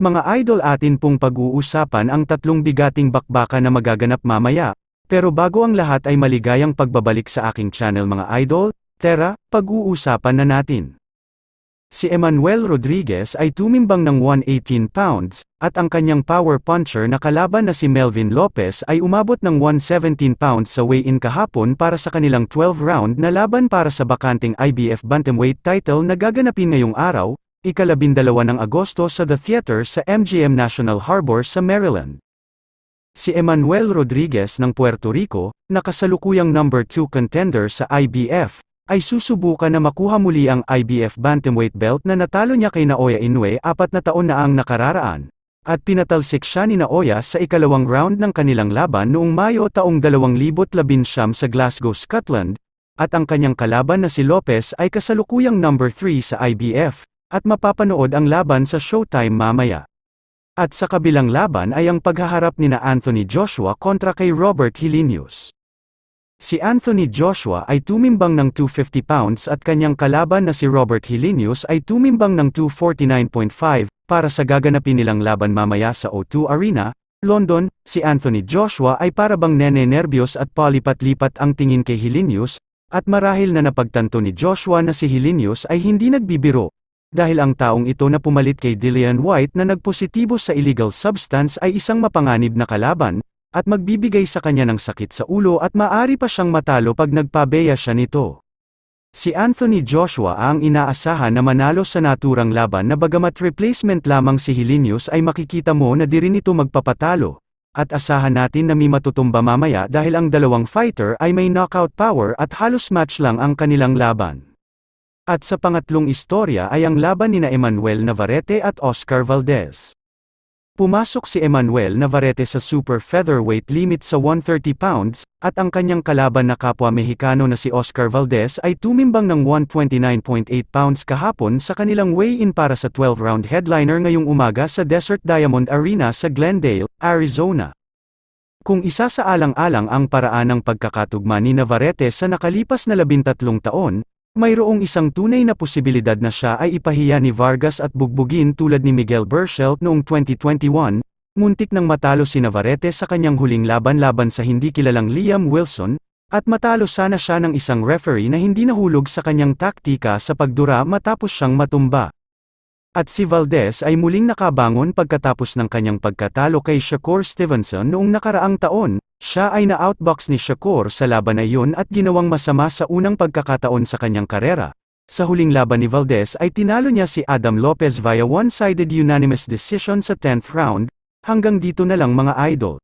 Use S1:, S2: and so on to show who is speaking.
S1: Mga idol atin pong pag-uusapan ang tatlong bigating bakbaka na magaganap mamaya. Pero bago ang lahat ay maligayang pagbabalik sa aking channel mga idol, tara, pag-uusapan na natin. Si Emmanuel Rodriguez ay tumimbang ng 118 pounds, at ang kanyang power puncher na kalaban na si Melvin Lopez ay umabot ng 117 pounds sa weigh-in kahapon para sa kanilang 12-round na laban para sa bakanting IBF Bantamweight title na gaganapin ngayong araw, ikalabindalawa ng Agosto sa The Theater sa MGM National Harbor sa Maryland. Si Emmanuel Rodriguez ng Puerto Rico, na kasalukuyang number 2 contender sa IBF, ay susubukan na makuha muli ang IBF Bantamweight belt na natalo niya kay Naoya Inoue apat na taon na ang nakararaan. At pinatalsik siya ni Naoya sa ikalawang round ng kanilang laban noong Mayo taong 2019 sa Glasgow, Scotland, at ang kanyang kalaban na si Lopez ay kasalukuyang number 3 sa IBF, at mapapanood ang laban sa Showtime mamaya. At sa kabilang laban ay ang paghaharap ni na Anthony Joshua kontra kay Robert Helenius. Si Anthony Joshua ay tumimbang ng 250 pounds at kanyang kalaban na si Robert Helenius ay tumimbang ng 249.5 para sa gaganapin nilang laban mamaya sa O2 Arena, London. Si Anthony Joshua ay parabang nene-nervyos at palipat-lipat ang tingin kay Helenius, at marahil na napagtanto ni Joshua na si Helenius ay hindi nagbibiro. Dahil ang taong ito na pumalit kay Dillian White na nagpositibo sa illegal substance ay isang mapanganib na kalaban, at magbibigay sa kanya ng sakit sa ulo at maari pa siyang matalo pag nagpabeya siya nito. Si Anthony Joshua ang inaasahan na manalo sa naturang laban na bagamat replacement lamang si Helenius ay makikita mo na di rin ito magpapatalo. At asahan natin na may matutumba mamaya dahil ang dalawang fighter ay may knockout power at halos match lang ang kanilang laban. At sa pangatlong istorya ay ang laban ni na Emmanuel Navarrete at Oscar Valdez. Pumasok si Emmanuel Navarrete sa super featherweight limit sa 130 pounds, at ang kanyang kalaban na kapwa Mexicano na si Oscar Valdez ay tumimbang ng 129.8 pounds kahapon sa kanilang weigh-in para sa 12-round headliner ngayong umaga sa Desert Diamond Arena sa Glendale, Arizona. Kung isa sa alang-alang ang paraan ng pagkakatugma ni Navarrete sa nakalipas na 13 taon, mayroong isang tunay na posibilidad na siya ay ipahiya ni Vargas at bugbugin tulad ni Miguel Burchelt noong 2021, muntik nang matalo si Navarrete sa kanyang huling laban-laban sa hindi kilalang Liam Wilson, at matalo sana siya ng isang referee na hindi nahulog sa kanyang taktika sa pagdura matapos siyang matumba. At si Valdez ay muling nakabangon pagkatapos ng kanyang pagkatalo kay Shakur Stevenson noong nakaraang taon, siya ay na-outbox ni Shakur sa laban na iyon at ginawang masama sa unang pagkakataon sa kanyang karera. Sa huling laban ni Valdez ay tinalo niya si Adam Lopez via one-sided unanimous decision sa 10th round, hanggang dito na lang mga idol.